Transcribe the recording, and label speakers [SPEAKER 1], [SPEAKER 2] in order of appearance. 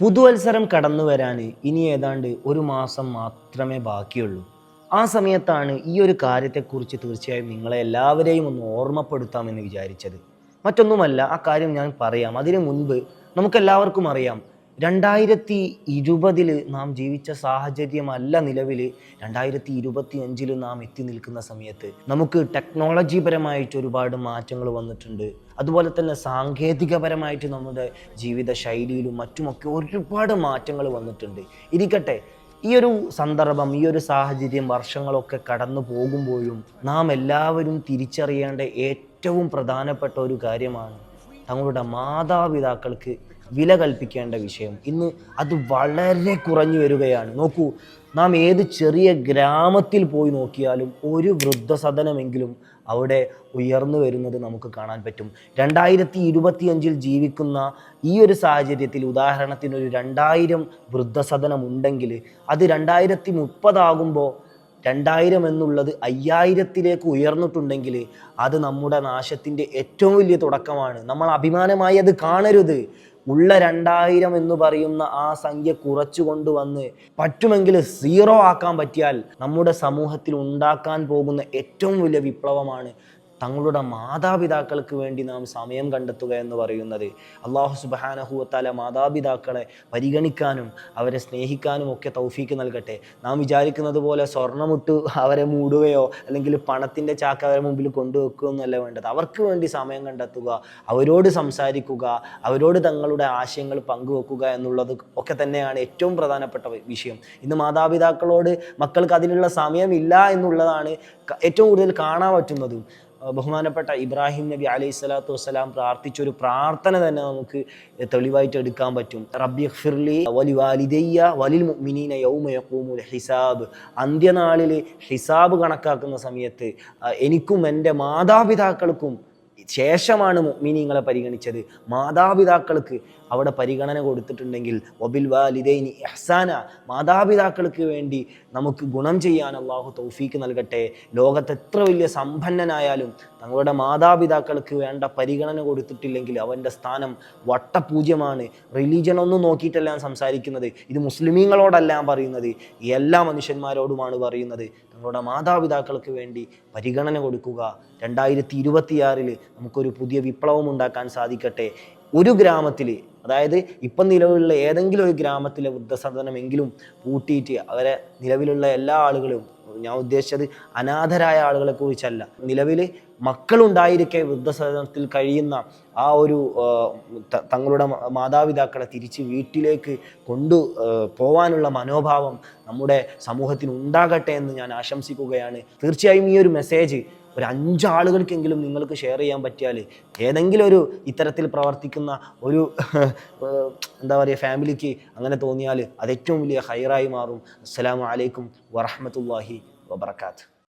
[SPEAKER 1] പുതുവത്സരം കടന്നു വരാൻ ഇനി ഏതാണ്ട് ഒരു മാസം മാത്രമേ ബാക്കിയുള്ളൂ. ആ സമയത്താണ് ഈ ഒരു കാര്യത്തെക്കുറിച്ച് തീർച്ചയായും നിങ്ങളെ എല്ലാവരെയും ഒന്ന് ഓർമ്മപ്പെടുത്താമെന്ന് വിചാരിച്ചത്. മറ്റൊന്നുമല്ല ആ കാര്യം ഞാൻ പറയാം. അതിനു മുൻപ് നമുക്കെല്ലാവർക്കും അറിയാം രണ്ടായിരത്തി ഇരുപതിൽ നാം ജീവിച്ച സാഹചര്യമല്ല നിലവിൽ രണ്ടായിരത്തി ഇരുപത്തി അഞ്ചിൽ നാം എത്തി നിൽക്കുന്ന സമയത്ത് നമുക്ക് ടെക്നോളജി പരമായിട്ട് ഒരുപാട് മാറ്റങ്ങൾ വന്നിട്ടുണ്ട്. അതുപോലെ തന്നെ സാങ്കേതികപരമായിട്ട് നമ്മുടെ ജീവിത ശൈലിയിലും മറ്റുമൊക്കെ ഒരുപാട് മാറ്റങ്ങൾ വന്നിട്ടുണ്ട്. ഇരിക്കട്ടെ ഈ ഒരു സന്ദർഭം ഈ ഒരു സാഹചര്യം വർഷങ്ങളൊക്കെ കടന്നു പോകുമ്പോഴും നാം എല്ലാവരും തിരിച്ചറിയേണ്ട ഏറ്റവും പ്രധാനപ്പെട്ട ഒരു കാര്യമാണ് തങ്ങളുടെ മാതാപിതാക്കൾക്ക് വില കൽപ്പിക്കേണ്ട വിഷയം. ഇന്ന് അത് വളരെ കുറഞ്ഞു വരികയാണ്. നോക്കൂ നാം ഏത് ചെറിയ ഗ്രാമത്തിൽ പോയി നോക്കിയാലും ഒരു വൃദ്ധസദനമെങ്കിലും അവിടെ ഉയർന്നു വരുന്നത് നമുക്ക് കാണാൻ പറ്റും. രണ്ടായിരത്തി ഇരുപത്തിയഞ്ചിൽ ജീവിക്കുന്ന ഈ ഒരു സാഹചര്യത്തിൽ ഉദാഹരണത്തിന് ഒരു രണ്ടായിരം വൃദ്ധസദനം ഉണ്ടെങ്കിൽ അത് രണ്ടായിരത്തി മുപ്പതാകുമ്പോൾ രണ്ടായിരം എന്നുള്ളത് അയ്യായിരത്തിലേക്ക് ഉയർന്നിട്ടുണ്ടെങ്കിൽ അത് നമ്മുടെ നാശത്തിന്റെ ഏറ്റവും വലിയ തുടക്കമാണ്. നമ്മൾ അഭിമാനമായി അത് കാണരുത്. ഉള്ള രണ്ടായിരം എന്ന് പറയുന്ന ആ സംഖ്യ കുറച്ചു കൊണ്ടുവന്ന് പറ്റുമെങ്കിൽ സീറോ ആക്കാൻ പറ്റിയാൽ നമ്മുടെ സമൂഹത്തിൽ ഉണ്ടാക്കാൻ പോകുന്ന ഏറ്റവും വലിയ വിപ്ലവമാണ് തങ്ങളുടെ മാതാപിതാക്കൾക്ക് വേണ്ടി നാം സമയം കണ്ടെത്തുക എന്ന് പറയുന്നത് അള്ളാഹു സുബാനഹുവത്താല മാതാപിതാക്കളെ പരിഗണിക്കാനും അവരെ സ്നേഹിക്കാനും ഒക്കെ തൗഫീക്ക് നൽകട്ടെ. നാം വിചാരിക്കുന്നത് പോലെ സ്വർണമിട്ട് അവരെ മൂടുകയോ അല്ലെങ്കിൽ പണത്തിന്റെ ചാക്ക് അവരെ മുമ്പിൽ കൊണ്ടുവെക്കുകയോ എന്നല്ല വേണ്ടത്. അവർക്ക് വേണ്ടി സമയം കണ്ടെത്തുക അവരോട് സംസാരിക്കുക അവരോട് തങ്ങളുടെ ആശയങ്ങൾ പങ്കുവെക്കുക എന്നുള്ളത് ഒക്കെ തന്നെയാണ് ഏറ്റവും പ്രധാനപ്പെട്ട വിഷയം. ഇന്ന് മാതാപിതാക്കളോട് മക്കൾക്ക് അതിനുള്ള സമയമില്ല എന്നുള്ളതാണ് ഏറ്റവും കൂടുതൽ കാണാൻ പറ്റുന്നതും. ബഹുമാനപ്പെട്ട ഇബ്രാഹിം നബി അലൈഹി സ്വലാത്തു വസ്സലാം പ്രാർത്ഥിച്ച ഒരു പ്രാർത്ഥന തന്നെ നമുക്ക് തെളിവായിട്ട് എടുക്കാൻ പറ്റും. റബ്ബി ഫിർലി വലി വാലിദയ്യ വലിൽ മുഅ്മിനീന യൗമ യഖൂമുൽ ഹിസാബ്. അന്ത്യനാളിൽ ഹിസാബ് കണക്കാക്കുന്ന സമയത്ത് എനിക്കും എന്റെ മാതാപിതാക്കൾക്കും ശേഷമാണ് മുഅ്മിനീങ്ങളെ പരിഗണിച്ചത്. മാതാപിതാക്കൾക്ക് അവിടെ പരിഗണന കൊടുത്തിട്ടുണ്ടെങ്കിൽ ഒബിൽ വാലിദൈനി എഹ്സാന മാതാപിതാക്കൾക്ക് വേണ്ടി നമുക്ക് ഗുണം ചെയ്യാൻ അള്ളാഹു തൗഫീക്ക് നൽകട്ടെ. ലോകത്ത് എത്ര വലിയ സമ്പന്നനായാലും തങ്ങളുടെ മാതാപിതാക്കൾക്ക് വേണ്ട പരിഗണന കൊടുത്തിട്ടില്ലെങ്കിൽ അവന്റെ സ്ഥാനം വട്ടപൂജ്യമാണ്. റിലീജിയൻ ഒന്നും നോക്കിയിട്ടല്ല സംസാരിക്കുന്നത്. ഇത് മുസ്ലിമീങ്ങളോടല്ല പറയുന്നത്. എല്ലാ മനുഷ്യന്മാരോടുമാണ് പറയുന്നത്. തങ്ങളുടെ മാതാപിതാക്കൾക്ക് വേണ്ടി പരിഗണന കൊടുക്കുക. രണ്ടായിരത്തി ഇരുപത്തിയാറിൽ നമുക്കൊരു പുതിയ വിപ്ലവം ഉണ്ടാക്കാൻ സാധിക്കട്ടെ. ഒരു ഗ്രാമത്തിൽ അതായത് ഇപ്പം നിലവിലുള്ള ഏതെങ്കിലും ഒരു ഗ്രാമത്തിലെ വൃദ്ധസദനമെങ്കിലും പൂട്ടിയിട്ട് അവരെ നിലവിലുള്ള എല്ലാ ആളുകളും ഞാൻ ഉദ്ദേശിച്ചത് അനാഥരായ ആളുകളെ കുറിച്ചല്ല. നിലവിൽ മക്കളുണ്ടായിരിക്കെ വൃദ്ധസദനത്തിൽ കഴിയുന്ന ആ ഒരു തങ്ങളുടെ മാതാപിതാക്കളെ തിരിച്ച് വീട്ടിലേക്ക് കൊണ്ടു പോവാനുള്ള മനോഭാവം നമ്മുടെ സമൂഹത്തിന് ഉണ്ടാകട്ടെ എന്ന് ഞാൻ ആശംസിക്കുകയാണ്. തീർച്ചയായും ഈ ഒരു മെസ്സേജ് ഒരു അഞ്ചാളുകൾക്കെങ്കിലും നിങ്ങൾക്ക് ഷെയർ ചെയ്യാൻ പറ്റിയാൽ ഏതെങ്കിലും ഒരു ഇത്തരത്തിൽ പ്രവർത്തിക്കുന്ന ഒരു എന്താ പറയുക ഫാമിലിക്ക് അങ്ങനെ തോന്നിയാൽ അത് ഏറ്റവും വലിയ ഹൈറായി മാറും. അസ്സലാമു അലൈക്കും വറഹമത്തല്ലാഹി വബർക്കാത്ത്